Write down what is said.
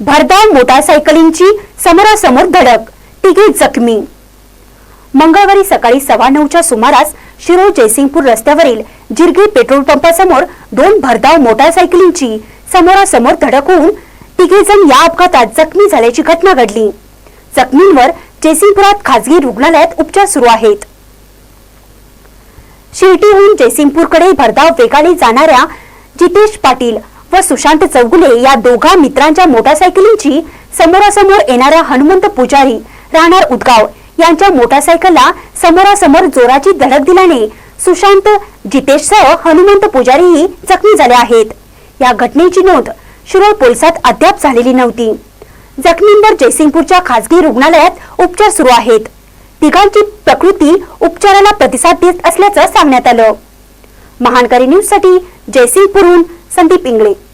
भरधाव मोटारसायकलींची समोरासमोर धडक तिघे जखमी. मंगळवारी सकाळी सव्वा नऊच्या सुमारास शिरोळ जयसिंगपूर रस्त्यावरील जिरगी पेट्रोल पंपासमोर दोन भरधाव मोटारसायकलींची समोरासमोर धडक होऊन तिघे जण या अपघातात जखमी झाल्याची घटना घडली. जखमींवर जयसिंगपुरात खासगी रुग्णालयात उपचार सुरू आहेत. शिर्टीहून जयसिंगपूरकडे भरधाव वेगाने जाणाऱ्या जितेश पाटील व सुशांत चौगुले या दोघा मित्रांच्या मोटारसायकलींची समोरासमोर येणाऱ्या हनुमंत पुजारी राहणार उदगाव यांच्या मोटारसायकलला समोरासमोर जोराची धडक दिल्याने सुशांत जितेशसह हनुमंत पुजारीही जखमी झाले आहेत. या घटनेची नोंद शिरोळ पोलिसात अद्याप झालेली नव्हती. जखमींवर जयसिंगपूरच्या खासगी रुग्णालयात उपचार सुरू आहेत. तिघांची प्रकृती उपचाराला प्रतिसाद देत असल्याचं सांगण्यात आलं. महानकारी न्यूजसाठी जयसिंगपूरहून Sandeep Ingley.